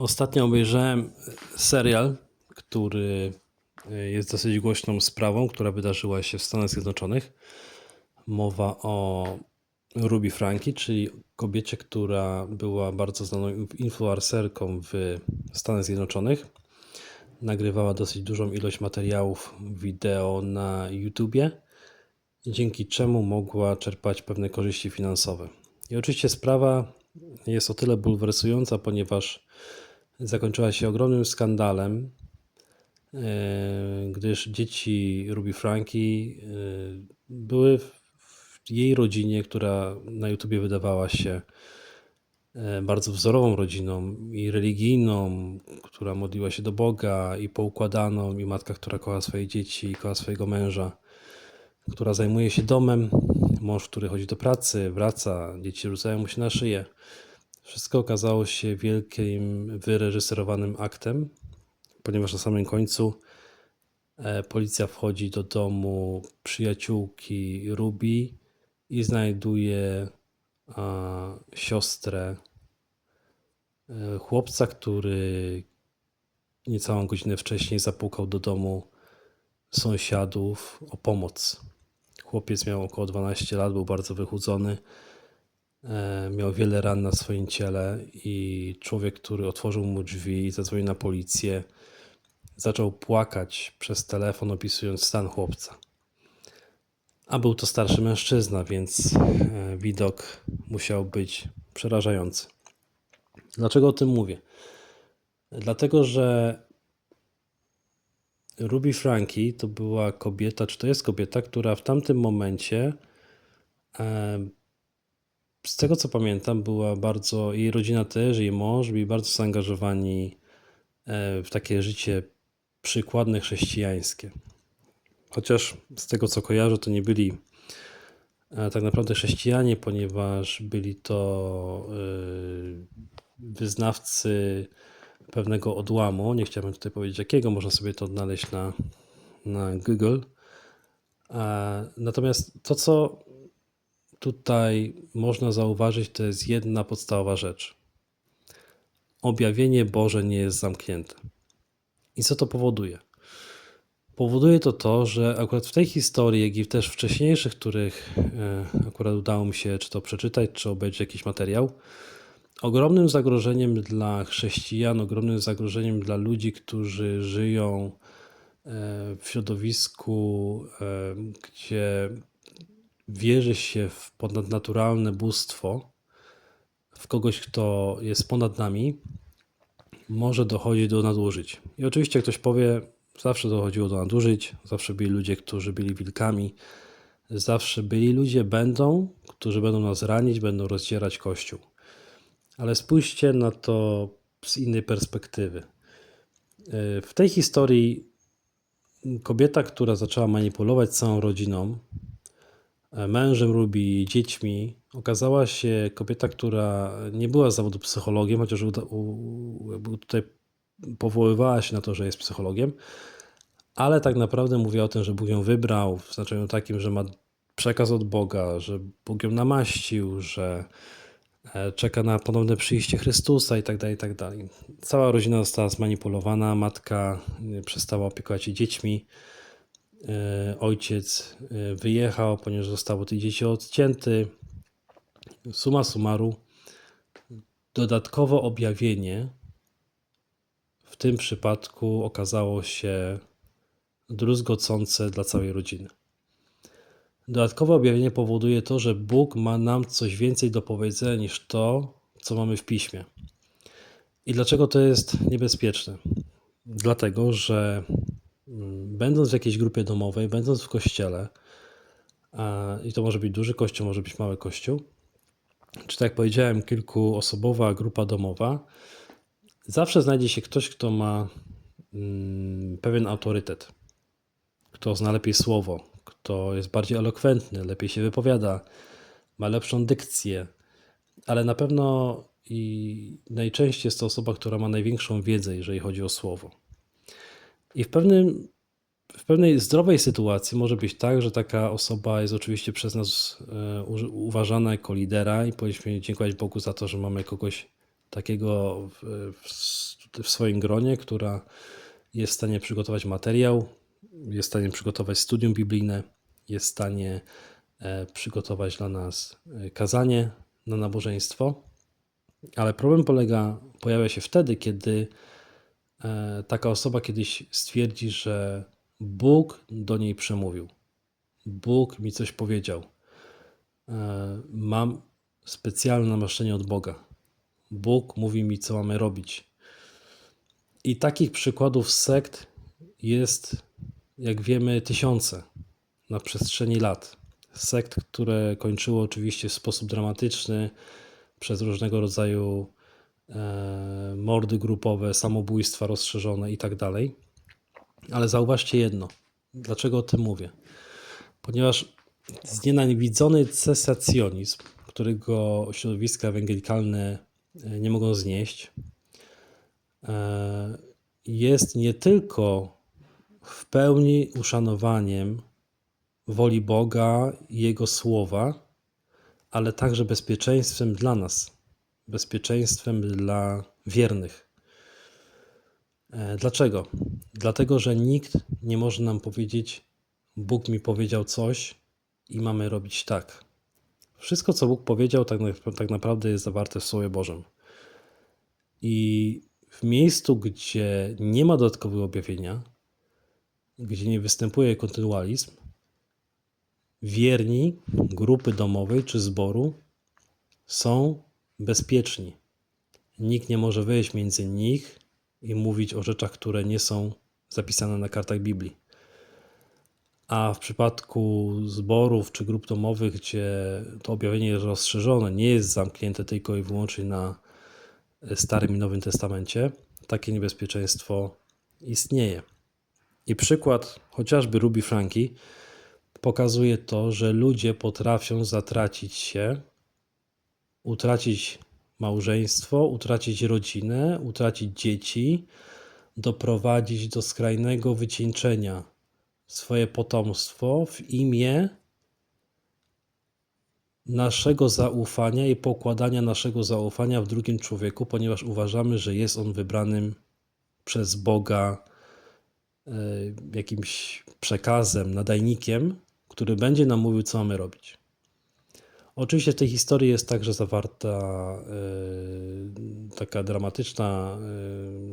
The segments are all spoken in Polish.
Ostatnio obejrzałem serial, który e, jest dosyć głośną sprawą, która wydarzyła się w Stanach Zjednoczonych. Mowa o Ruby Franki, czyli kobiecie, która była bardzo znaną influencerką w Stanach Zjednoczonych. Nagrywała dosyć dużą ilość materiałów wideo na YouTubie, dzięki czemu mogła czerpać pewne korzyści finansowe. I oczywiście sprawa jest o tyle bulwersująca, ponieważ zakończyła się ogromnym skandalem, e, gdyż dzieci Ruby Franki e, były w jej rodzinie, która na YouTubie wydawała się e, bardzo wzorową rodziną i religijną, która modliła się do Boga i poukładaną, i matka, która kocha swoje dzieci i kocha swojego męża, która zajmuje się domem, mąż, który chodzi do pracy, wraca, dzieci rzucają mu się na szyję. Wszystko okazało się wielkim, wyreżyserowanym aktem, ponieważ na samym końcu e, policja wchodzi do domu przyjaciółki Ruby i znajduje siostrę e, chłopca, który niecałą godzinę wcześniej zapukał do domu sąsiadów o pomoc. Chłopiec miał około 12 lat, był bardzo wychudzony. E, Miał wiele ran na swoim ciele i człowiek, który otworzył mu drzwi i zadzwonił na policję, zaczął płakać przez telefon, opisując stan chłopca. A był to starszy mężczyzna, więc e, widok musiał być przerażający. Dlaczego o tym mówię? Dlatego, że Ruby Franki to była kobieta, czy to jest kobieta, która w tamtym momencie e, z tego co pamiętam, była bardzo, jej rodzina też, jej mąż byli bardzo zaangażowani e, w takie życie przykładne chrześcijańskie. Chociaż z tego co kojarzę, to nie byli e, tak naprawdę chrześcijanie, ponieważ byli to e, wyznawcy pewnego odłamu. Nie chciałbym tutaj powiedzieć jakiego, można sobie to odnaleźć na, na Google. Natomiast to, co tutaj można zauważyć, to jest jedna podstawowa rzecz. Objawienie Boże nie jest zamknięte. I co to powoduje? Powoduje to to, że akurat w tej historii, jak i też wcześniejszych, których e, akurat udało mi się czy to przeczytać, czy obejrzeć jakiś materiał, ogromnym zagrożeniem dla chrześcijan, ogromnym zagrożeniem dla ludzi, którzy żyją e, w środowisku, e, gdzie wierzy się w ponadnaturalne bóstwo, w kogoś, kto jest ponad nami, może dochodzić do nadużyć. I oczywiście ktoś powie, zawsze dochodziło do nadużyć, zawsze byli ludzie, którzy byli wilkami, zawsze byli ludzie, będą, którzy będą nas ranić, będą rozdzierać Kościół. Ale spójrzcie na to z innej perspektywy. W tej historii kobieta, która zaczęła manipulować całą rodziną, mężem Ruby, dziećmi, okazała się kobieta, która nie była z zawodu psychologiem, chociaż u- tutaj powoływała się na to, że jest psychologiem, ale tak naprawdę mówiła o tym, że Bóg ją wybrał w znaczeniu takim, że ma przekaz od Boga, że Bóg ją namaścił, że e, czeka na ponowne przyjście Chrystusa i tak dalej, i tak dalej. Cała rodzina została zmanipulowana, matka e, przestała opiekować się dziećmi, e, ojciec e, wyjechał, ponieważ został od tych dzieci odcięty. Suma summarum, dodatkowe objawienie w tym przypadku okazało się druzgocące dla całej rodziny. Dodatkowe objawienie powoduje to, że Bóg ma nam coś więcej do powiedzenia niż to, co mamy w piśmie. I dlaczego to jest niebezpieczne? Dlatego, że będąc w jakiejś grupie domowej, będąc w kościele, i to może być duży kościół, może być mały kościół, czy tak jak powiedziałem, kilkuosobowa grupa domowa, zawsze znajdzie się ktoś, kto ma mm, pewien autorytet, kto zna lepiej słowo, kto jest bardziej elokwentny, lepiej się wypowiada, ma lepszą dykcję, ale na pewno i najczęściej jest to osoba, która ma największą wiedzę, jeżeli chodzi o słowo. I w pewnym w pewnej zdrowej sytuacji może być tak, że taka osoba jest oczywiście przez nas e, uważana jako lidera i powinniśmy dziękować Bogu za to, że mamy kogoś takiego w, w, swoim gronie, która jest w stanie przygotować materiał, jest w stanie przygotować studium biblijne, jest w stanie e, przygotować dla nas e, kazanie na nabożeństwo. Ale problem polega, pojawia się wtedy, kiedy taka osoba kiedyś stwierdzi, że Bóg do niej przemówił. Bóg mi coś powiedział. E, Mam specjalne namaszczenie od Boga. Bóg mówi mi, co mamy robić. I takich przykładów sekt jest, jak wiemy, tysiące na przestrzeni lat. Sekt, które kończyło oczywiście w sposób dramatyczny przez różnego rodzaju e, mordy grupowe, samobójstwa rozszerzone i tak dalej. Ale zauważcie jedno. Dlaczego o tym mówię? Ponieważ znienawidzony cesacjonizm, którego środowiska ewangelikalne e, nie mogą znieść, e, jest nie tylko w pełni uszanowaniem woli Boga i Jego słowa, ale także bezpieczeństwem dla nas, bezpieczeństwem dla wiernych. E, Dlaczego? Dlatego, że nikt nie może nam powiedzieć, Bóg mi powiedział coś i mamy robić tak. Wszystko, co Bóg powiedział, tak, tak naprawdę jest zawarte w Słowie Bożym. I w miejscu, gdzie nie ma dodatkowego objawienia, gdzie nie występuje kontynualizm, wierni grupy domowej czy zboru są bezpieczni. Nikt nie może wejść między nich i mówić o rzeczach, które nie są zapisane na kartach Biblii. A w przypadku zborów czy grup domowych, gdzie to objawienie jest rozszerzone, nie jest zamknięte tylko i wyłącznie na Starym i Nowym Testamencie, takie niebezpieczeństwo istnieje. I przykład chociażby Ruby Franki pokazuje to, że ludzie potrafią zatracić się, utracić małżeństwo, utracić rodzinę, utracić dzieci, doprowadzić do skrajnego wycieńczenia swoje potomstwo w imię naszego zaufania i pokładania naszego zaufania w drugim człowieku, ponieważ uważamy, że jest on wybranym przez Boga e, jakimś przekazem, nadajnikiem, który będzie nam mówił, co mamy robić. Oczywiście w tej historii jest także zawarta e, taka dramatyczna,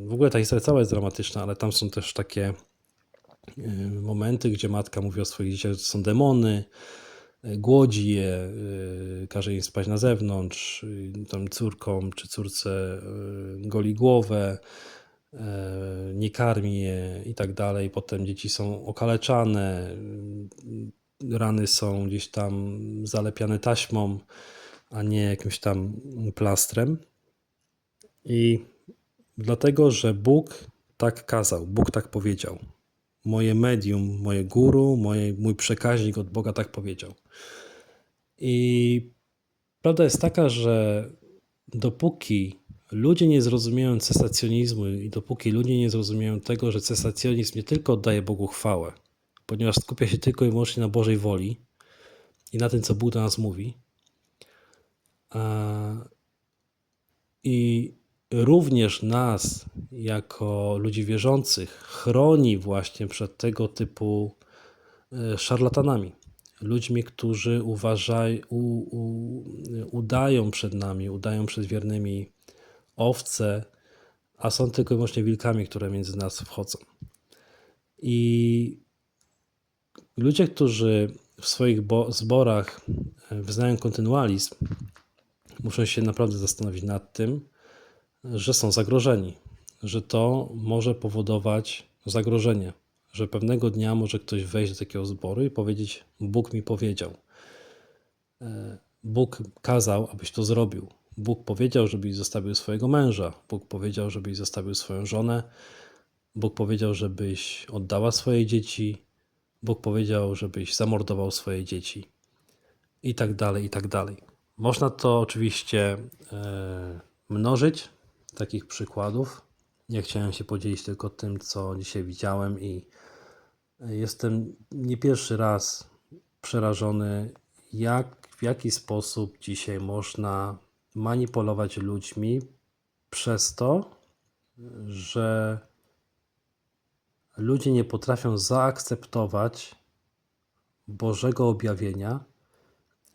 e, w ogóle ta historia cała jest dramatyczna, ale tam są też takie e, momenty, gdzie matka mówi o swoich dzieciach, że są demony, głodzi je, każe im spać na zewnątrz, tam córkom czy córce goli głowę, nie karmi je i tak dalej. Potem dzieci są okaleczane, rany są gdzieś tam zalepiane taśmą, a nie jakimś tam plastrem. I dlatego, że Bóg tak kazał, Bóg tak powiedział. Moje medium, moje guru, moje, mój przekaźnik od Boga tak powiedział. I prawda jest taka, że dopóki ludzie nie zrozumieją cesacjonizmu i dopóki ludzie nie zrozumieją tego, że cesacjonizm nie tylko oddaje Bogu chwałę, ponieważ skupia się tylko i wyłącznie na Bożej woli i na tym, co Bóg do nas mówi, i również nas, jako ludzi wierzących, chroni właśnie przed tego typu e, szarlatanami. Ludźmi, którzy uważaj, u, u, udają przed nami, udają przed wiernymi owce, a są tylko i wyłącznie wilkami, które między nas wchodzą. I ludzie, którzy w swoich bo- zborach e, wyznają kontynualizm, muszą się naprawdę zastanowić nad tym, że są zagrożeni, że to może powodować zagrożenie, że pewnego dnia może ktoś wejść do takiego zboru i powiedzieć: Bóg mi powiedział. E, Bóg kazał, abyś to zrobił. Bóg powiedział, żebyś zostawił swojego męża. Bóg powiedział, żebyś zostawił swoją żonę. Bóg powiedział, żebyś oddała swoje dzieci. Bóg powiedział, żebyś zamordował swoje dzieci. I tak dalej, i tak dalej. Można to oczywiście e, mnożyć, takich przykładów. Ja chciałem się podzielić tylko tym, co dzisiaj widziałem, i jestem nie pierwszy raz przerażony, jak, w jaki sposób dzisiaj można manipulować ludźmi przez to, że ludzie nie potrafią zaakceptować Bożego objawienia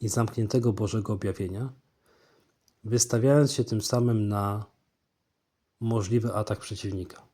i zamkniętego Bożego objawienia, wystawiając się tym samym na możliwy atak przeciwnika.